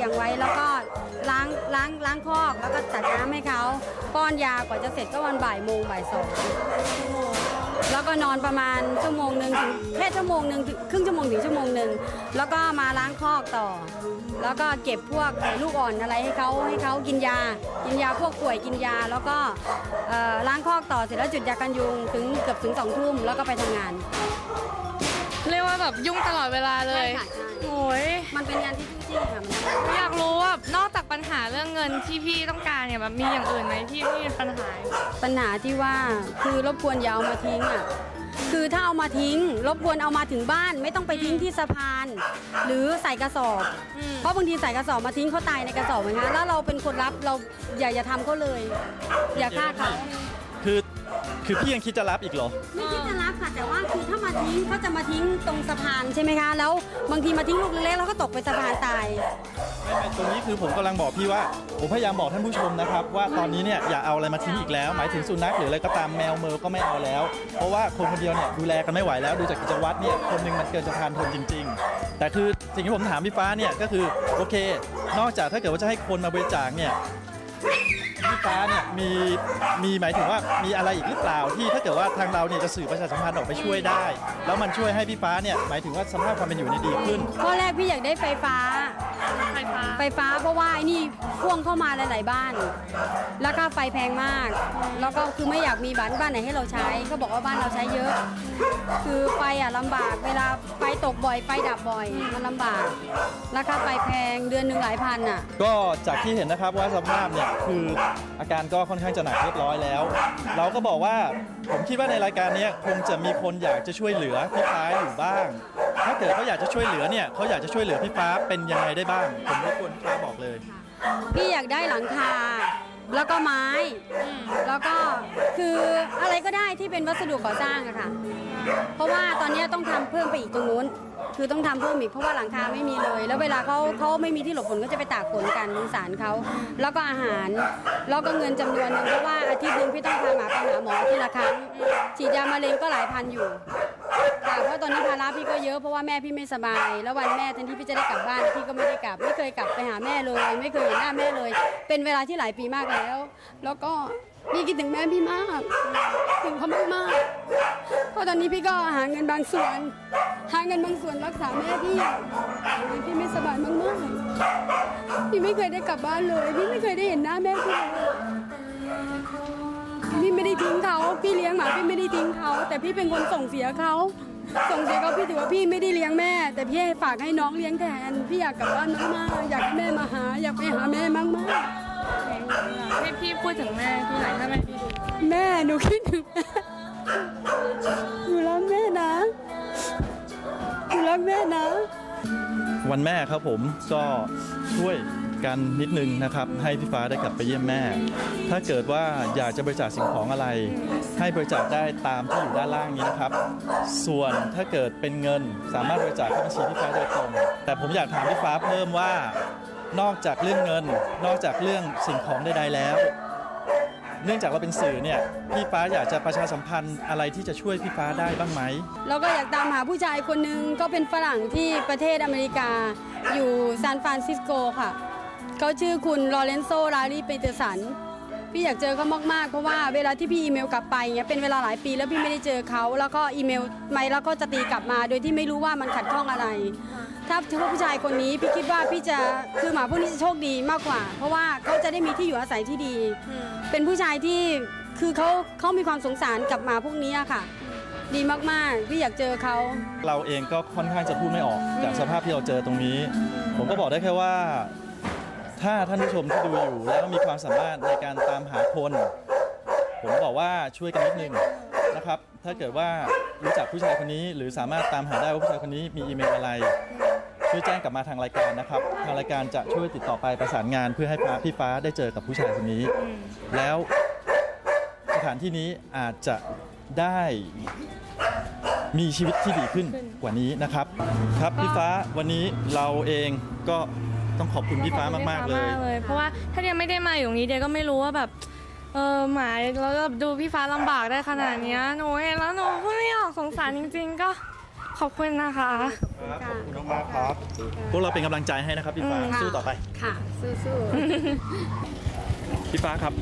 ลี้ยงไว้แล้วก็ล้างล้างล้างคอกแล้วก็จัดน้ำให้เขาป้อนยากว่าจะเสร็จก็วันบ่ายโมงบ่ายสองแล้วก็นอนประมาณชั่วโมงหนึ่งถึงแค่ชั่วโมงหนึ่งถึงครึ่งชั่วโมงถึงชั่วโมงหนึ่งแล้วก็มาล้างคอกต่อ แล้วก็เก็บพวกลูกอ่อนอะไรให้เขาให้เขากินยา กินยาพวกป่วยกินยา แล้วก็ล้างคอกต่อเสร็จแล้วจุดยากันยุงถึงเกือบถึงสองทุ่มแล้วก็ไปทำงาน เรียกว่าแบบยุ่งตลอดเวลาเลย โอ้ย มันเป็นงานที่จริงๆค่ะมันอยากรู้ว่านอกจากปัญหาเรื่องเงินที่พี่ต้องการเนี่ยแบบมีอย่างอื่นไหมที่พี่มีปัญหาปัญหาที่ว่าคือรบกวนอย่าเอามาทิ้งอะคือถ้าเอามาทิ้ง รบกวนเอามาถึงบ้าน ไม่ต้องไปทิ้งที่สะพาน หรือใส่กระสอบอืมเพราะบางทีใส่กระสอบมาทิ้งเขาตายในกระสอบเหมือนกันแล้วเราเป็นคนรับเราอย่าอย่าทำเขาเลย อย่าฆ่าเขาคือ คือพี่ยังคิดจะรับอีกเหรอ ไม่คิดจะรับค่ะแต่ว่าคือถ้ามาทิ้งเขาจะมาทิ้งตรงสะพานใช่ไหมคะ แล้วบางทีมาทิ้งลูกเล็กๆแล้วก็ตกไปสะพานตาย ไม่ไม่ตรงนี้คือผมกำลังบอกพี่ว่าผมพยายามบอกท่านผู้ชมนะครับ ว่าตอนนี้เนี่ยอย่าเอาอะไรมาทิ้งอีกแล้ว หมายถึงสุนัขหรืออะไรก็ตามแมวเมอก็ไม่เอาแล้ว เพราะว่าคนคนเดียวเนี่ยดูแลกันไม่ไหวแล้วดูจากกิจวัตรเนี่ยคนหนึงมันเกินจะทานทนจริง ๆ แต่คือสิ่งที่ผมถามพี่ฟ้าเนี่ยก็คือโอเค นอกจากถ้าเกิดว่าจะให้คนมาบริจาคเนี่ย พี่ฟ้าเนี่ยมีมีหมายถึงว่ามีอะไรอีกหรือเปล่าที่ถ้าเกิดว่าทางเราเนี่ยจะสื่อประชาสัมพันธ์ออกไปช่วยได้ แล้วมันช่วยให้พี่ฟ้าเนี่ยหมายถึงว่าสภาพความเป็นอยู่เนี่ยดีขึ้น ข้อแรกพี่อยากได้ไฟฟ้า ฟฟ้า ไฟฟ้าเพราะว่าไอ้นี่พ่วงเข้ามาหลาย ๆ บ้าน แล้วก็ไฟแพงมาก แล้วก็คือไม่อยากมีบ้านบ้านไหนให้เราใช้เขาบอกว่าบ้านเราใช้เยอะ คือไฟอะลำบากเวลาไฟตกบ่อยไฟดับบ่อยมันลำบาก ราคาไฟแพงเดือนหนึ่งหลายพันอะ ก็จากที่เห็นนะครับว่าสภาพเนี่ยคืออาการก็ค่อนข้างจะหนักเรียบร้อยแล้ว เราก็บอกว่าผมคิดว่าในรายการเนี้ยคงจะมีคนอยากจะช่วยเหลือพี่ฟ้าอยู่บ้าง ถ้าเกิดเขาอยากจะช่วยเหลือเนี่ยเขาอยากจะช่วยเหลือพี่ฟ้าเป็นยังไงได้บ้างผมรบกวนป้าบอกเลย พี่อยากได้หลังคา แล้วก็ไม้ แล้วก็คืออะไรก็ได้ที่เป็นวัสดุก่อสร้างอะค่ะ เพราะว่าตอนนี้ต้องทำเพิ่มไปอีกตรงนู้น คือต้องทำเพิ่มอีกเพราะว่าหลังคาไม่มีเลย แล้วเวลาเขาเขาไม่มีที่หลบฝนก็จะไปตากฝนกันสงสารเขาแล้วก็อาหาร แล้วก็เงินจำนวนหนึ่งเพราะว่าอาทิตย์หนึงพี่ต้องพาหมาไปหาหมอทีละครั้งฉีดยามะเร็งก็หลายพันอยู่ค่ะเพราะตอนนี้ภาระพี่ก็เยอะเพราะว่าแม่พี่ไม่สบาย แล้ววันแม่แทนที่พี่จะได้กลับบ้านพี่ก็ไม่ได้กลับ ไม่เคยกลับไปหาแม่เลย ไม่เคยเห็นหน้าแม่เลย เป็นเวลาที่หลายปีมากแล้ว แล้วก็พี่คิดถึงแม่พี่มากถึงเขามากมากๆเพราะตอนนี้พี่ก็หาเงินบางส่วน หาเงินบางส่วนรักษาแม่พี่พี่ไม่สบายมากๆพี่ไม่เคยได้กลับบ้านเลย พี่ไม่เคยได้เห็นหน้าแม่พี่เลยพี่ไม่ได้ทิ้งเขา พี่เลี้ยงหมาพี่ไม่ได้ทิ้งเขา แต่พี่เป็นคนส่งเสียเขา ส่งเสียเขาพี่ถือว่าพี่ไม่ได้เลี้ยงแม่ แต่พี่ฝากให้น้องเลี้ยงแทน พี่อยากกลับบ้านมากๆ อยากให้แม่มาหา อยากไปหาแม่มากให้ พูดถึงแม่พี่หน่อยถ้าแม่พี่ดูแม่หนูคิดถึงหนูรักแม่นะหนูรักแม่นะวันแม่ครับผมก็ช่วยกันนิดนึงนะครับ ให้พี่ฟ้าได้กลับไปเยี่ยมแม่ ถ้าเกิดว่าอยากจะบริจาคสิ่งของอะไร ให้บริจาคได้ตามที่อยู่ด้านล่างนี้นะครับ ส่วนถ้าเกิดเป็นเงินสามารถบริจาคเข้าบัญชีพี่ฟ้าโดยตรง แต่ผมอยากถามพี่ฟ้าเพิ่มว่า นอกจากเรื่องเงิน นอกจากเรื่องสิ่งของใดๆแล้ว เนื่องจากเราเป็นสื่อเนี่ยพี่ฟ้าอยากจะประชาสัมพันธ์อะไรที่จะช่วยพี่ฟ้าได้บ้างไหม แล้วก็อยากตามหาผู้ชายคนหนึ่งก็เป็นฝรั่งที่ประเทศอเมริกา อยู่ซานฟรานซิสโกค่ะ เขาชื่อคุณลอเรนโซลารีเปเตอร์สัน พี่อยากเจอเขามากๆ เพราะว่าเวลาที่พี่อีเมลกลับไปเงี้ยเป็นเวลาหลายปีแล้วพี่ไม่ได้เจอเขา แล้วก็อีเมลไม่แล้วก็จะตีกลับมา โดยที่ไม่รู้ว่ามันขัดข้องอะไร ถ้าเฉพาะผู้ชายคนนี้พี่คิดว่าพี่จะคือหมาพวกนี้จะโชคดีมากกว่า เพราะว่าเขาจะได้มีที่อยู่อาศัยที่ดี เป็นผู้ชายที่คือเขาเขามีความสงสารกับหมาพวกนี้ค่ะ ดีมากๆพี่อยากเจอเขา เราเองก็ค่อนข้างจะพูดไม่ออกจากสภาพที่เราเจอตรงนี้ ผมก็บอกได้แค่ว่า ถ้าท่านผู้ชมที่ดูอยู่แล้วมีความสามารถในการตามหาคน ผมบอกว่าช่วยกันนิดนึงนะครับ ถ้าเกิดว่ารู้จักผู้ชายคนนี้ หรือสามารถตามหาได้ว่าผู้ชายคนนี้มีอีเมลอะไร ช่วยแจ้งกลับมาทางรายการนะครับทางรายการจะช่วยติดต่อไปประสานงาน เพื่อให้ฟ้าพี่ฟ้าได้เจอกับผู้ชายคนนี้ แล้วสถานที่นี้อาจจะได้มีชีวิตที่ดีขึ้นกว่านี้นะครับ ครับพี่ฟ้าวันนี้เราเองก็ต้องขอบคุณพี่ฟ้ามากๆเลยเพราะว่าถ้าเดียไม่ได้มาอยู่ตรงนี้เดียก็ไม่รู้ว่าแบบเออหมายแล้วก็ดูพี่ฟ้าลำบากได้ขนาดเนี้ยหนูเห็นแล้วหนูพูดไม่ออกสงสารจริง ๆ ก็ ขอบคุณนะคะ ขอบคุณมากๆครับ พวกเราเป็นกำลังใจให้นะครับพี่ฟ้าอืมสู้ต่อไป ค่ะ สู้ๆ พี่ฟ้าครับ